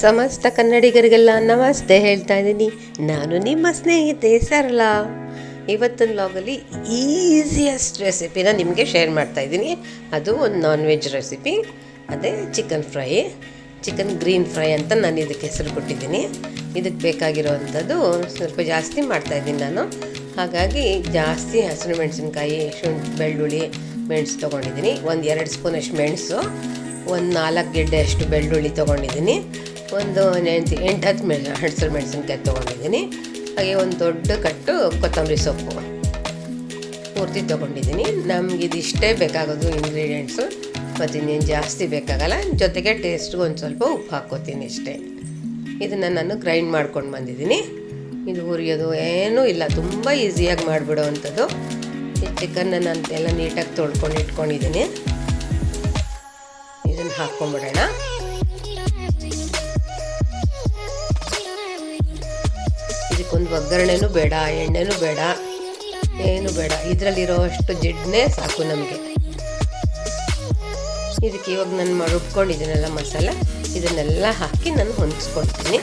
ಸಮಸ್ತ ಕನ್ನಡಿಗರಿಗೆಲ್ಲ ನಮಸ್ತೆ ಹೇಳ್ತಾ ಇದ್ದೀನಿ. ನಾನು ನಿಮ್ಮ ಸ್ನೇಹಿತೆ ಸರಳ. ಇವತ್ತಿನ ಲಾಗಲ್ಲಿ ಈಸಿಯೆಸ್ಟ್ ರೆಸಿಪಿನ ನಿಮಗೆ ಶೇರ್ ಮಾಡ್ತಾ ಇದ್ದೀನಿ. ಅದು ಒಂದು ನಾನ್ ವೆಜ್ ರೆಸಿಪಿ ಅದೇ chicken fry chicken green fry ಅಂತ ನಾನು ಇದಕ್ಕೆ ಹೆಸರು ಕೊಟ್ಟಿದ್ದೀನಿ. ಇದಕ್ಕೆ ಬೇಕಾಗಿರೋವಂಥದ್ದು ಸ್ವಲ್ಪ ಜಾಸ್ತಿ ಮಾಡ್ತಾ ಇದ್ದೀನಿ ನಾನು. ಹಾಗಾಗಿ ಜಾಸ್ತಿ ಹಸಿರು ಮೆಣಸಿನ್ಕಾಯಿ, ಶುಂಠಿ, ಬೆಳ್ಳುಳ್ಳಿ, ಮೆಣಸು ತೊಗೊಂಡಿದ್ದೀನಿ. ಒಂದು ಎರಡು ಸ್ಪೂನಷ್ಟು ಮೆಣಸು, ಒಂದು ನಾಲ್ಕು ಗೆಡ್ಡೆ ಅಷ್ಟು ಬೆಳ್ಳುಳ್ಳಿ ತೊಗೊಂಡಿದ್ದೀನಿ. ಒಂದು ಎಂಟು ಎಂಟು ಹತ್ತು ಮೆಣ ಹಸಿರು ಮೆಣಸಿನ್ಕಾಯಿ ತೊಗೊಂಡಿದ್ದೀನಿ. ಹಾಗೆ ಒಂದು ದೊಡ್ಡ ಕಟ್ಟು ಕೊತ್ತಂಬರಿ ಸೊಪ್ಪು ಪೂರ್ತಿ ತೊಗೊಂಡಿದ್ದೀನಿ. ನಮಗೆ ಇದಿಷ್ಟೇ ಬೇಕಾಗೋದು ಇಂಗ್ರೀಡಿಯೆಂಟ್ಸು ಮತ್ತು ಇನ್ನೇನು ಜಾಸ್ತಿ ಬೇಕಾಗಲ್ಲ. ಜೊತೆಗೆ ಟೇಸ್ಟ್ಗೆ ಒಂದು ಸ್ವಲ್ಪ ಉಪ್ಪು ಹಾಕ್ಕೋತೀನಿ ಇಷ್ಟೇ. ಇದನ್ನು ನಾನು ಗ್ರೈಂಡ್ ಮಾಡ್ಕೊಂಡು ಬಂದಿದ್ದೀನಿ. ಇದು ಹುರಿಯೋದು ಏನೂ ಇಲ್ಲ. ತುಂಬ ಈಸಿಯಾಗಿ ಮಾಡಿಬಿಡೋ ಅಂಥದ್ದು ಈ ಚಿಕನ್ನ ನಾನು ಎಲ್ಲ ನೀಟಾಗಿ ತೊಳ್ಕೊಂಡು ಇಟ್ಕೊಂಡಿದ್ದೀನಿ. ಇದನ್ನು ಹಾಕ್ಕೊಂಬಿಡೋಣ. ಒಗ್ಗರಣೆನೂ ಬೇಡ, ಎಣ್ಣೆನೂ ಬೇಡ, ಏನು ಬೇಡ. ಇದರಲ್ಲಿರೋ ಅಷ್ಟು ಜಿಡ್ನೇ ಸಾಕು ನಮಗೆ. ಇದಕ್ಕೆ ಇವಾಗ ನಾನು ರುಬ್ಕೊಂಡಿದ್ದೀನಲ್ಲ ಮಸಾಲೆ, ಇದನ್ನೆಲ್ಲ ಹಾಕಿ ನಾನು ಹೊಂದಿಸ್ಕೊಡ್ತೀನಿ.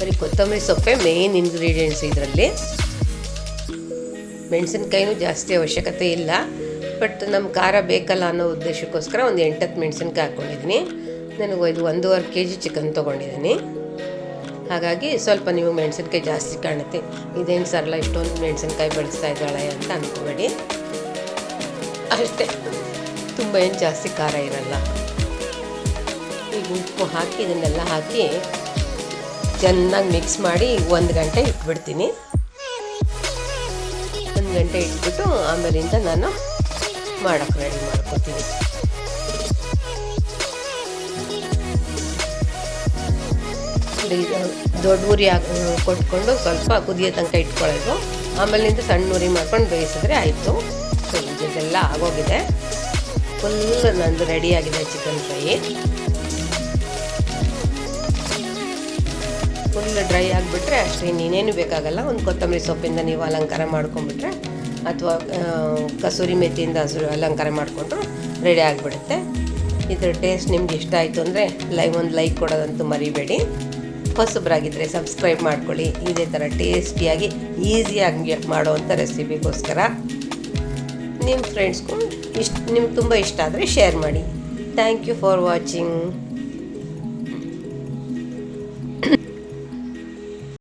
ಬರೀ ಕೊತ್ತಂಬರಿ ಸೊಪ್ಪೆ ಮೇನ್ ಇಂಗ್ರೀಡಿಯೆಂಟ್ಸ್ ಇದರಲ್ಲಿ. ಮೆಣಸಿನ್ಕಾಯಿನೂ ಜಾಸ್ತಿ ಅವಶ್ಯಕತೆ ಇಲ್ಲ. ಬಟ್ ನಮ್ಮ ಖಾರ ಬೇಕಲ್ಲ ಅನ್ನೋ ಉದ್ದೇಶಕ್ಕೋಸ್ಕರ ಒಂದು ಎಂಟತ್ತು ಮೆಣಸಿನ್ಕಾಯಿ ಹಾಕ್ಕೊಂಡಿದ್ದೀನಿ ನನಗೆ ಇದು ಒಂದೂವರೆ ಕೆ ಜಿ ಚಿಕನ್ ತೊಗೊಂಡಿದ್ದೀನಿ. ಹಾಗಾಗಿ ಸ್ವಲ್ಪ ನೀವು ಮೆಣಸಿನ್ಕಾಯಿ ಜಾಸ್ತಿ ಕಾಣುತ್ತೆ. ಇದೇನು ಸರಳ ಇಷ್ಟೊಂದು ಮೆಣಸಿನ್ಕಾಯಿ ಬಳಸ್ತಾ ಇದ್ದಾಳೆ ಅಂತ ಅಂದ್ಕೋಬೇಡಿ ಅಷ್ಟೇ. ತುಂಬ ಏನು ಜಾಸ್ತಿ ಖಾರ ಇರಲ್ಲ. ಈಗ ಉಪ್ಪು ಹಾಕಿ ಇದನ್ನೆಲ್ಲ ಹಾಕಿ ಚೆನ್ನಾಗಿ ಮಿಕ್ಸ್ ಮಾಡಿ ಒಂದು ಗಂಟೆ ಇಟ್ಬಿಡ್ತೀನಿ. ಒಂದು ಗಂಟೆ ಇಟ್ಬಿಟ್ಟು ಆಮೇಲಿಂದ ನಾನು ಮಾಡೋಕ್ಕೆ ರೆಡಿ ಮಾಡ್ಕೋತೀವಿ ದೊಡ್ಡ ಉರಿ ಹಾಕಿ ಕೊಟ್ಕೊಂಡು ಸ್ವಲ್ಪ ಕುದಿಯೋ ತನಕ ಇಟ್ಕೊಳ್ಳೋದು. ಆಮೇಲಿಂದ ಸಣ್ಣ ಉರಿ ಮಾಡ್ಕೊಂಡು ಬೇಯಿಸಿದ್ರೆ ಆಯಿತು. ಸೊ ಇದೆಲ್ಲ ಆಗೋಗಿದೆ. ಫುಲ್ ನಂದು ರೆಡಿಯಾಗಿದೆ ಚಿಕನ್ ಫ್ರೈ ಫುಲ್ ಡ್ರೈ ಆಗಿಬಿಟ್ರೆ ಅಷ್ಟೇ, ಇನ್ನೇನು ಬೇಕಾಗಲ್ಲ. ಒಂದು ಕೊತ್ತಂಬರಿ ಸೊಪ್ಪಿಂದ ನೀವು ಅಲಂಕಾರ ಮಾಡ್ಕೊಂಬಿಟ್ರೆ ಅಥವಾ ಕಸೂರಿ ಮೆಥಿಯಿಂದ ಹಸಿರು ಅಲಂಕಾರ ಮಾಡಿಕೊಂಡ್ರು ರೆಡಿ ಆಗಿಬಿಡುತ್ತೆ. ಇದರ ಟೇಸ್ಟ್ ನಿಮ್ಗೆ ಇಷ್ಟ ಆಯಿತು ಅಂದರೆ ಲೈವ್ ಒಂದು ಲೈಕ್ ಕೊಡೋದಂತೂ ಮರಿಬೇಡಿ. ಹೊಸಬ್ರಾಗಿದ್ದರೆ ಸಬ್ಸ್ಕ್ರೈಬ್ ಮಾಡ್ಕೊಳ್ಳಿ. ಇದೇ ಥರ ಟೇಸ್ಟಿಯಾಗಿ ಈಸಿಯಾಗಿ ಮಾಡುವಂಥ ರೆಸಿಪಿಗೋಸ್ಕರ ನಿಮ್ಮ ಫ್ರೆಂಡ್ಸ್ಗೂ ಇಷ್ಟ ನಿಮ್ಗೆ ತುಂಬ ಇಷ್ಟ ಆದರೆ ಶೇರ್ ಮಾಡಿ. Thank you for watching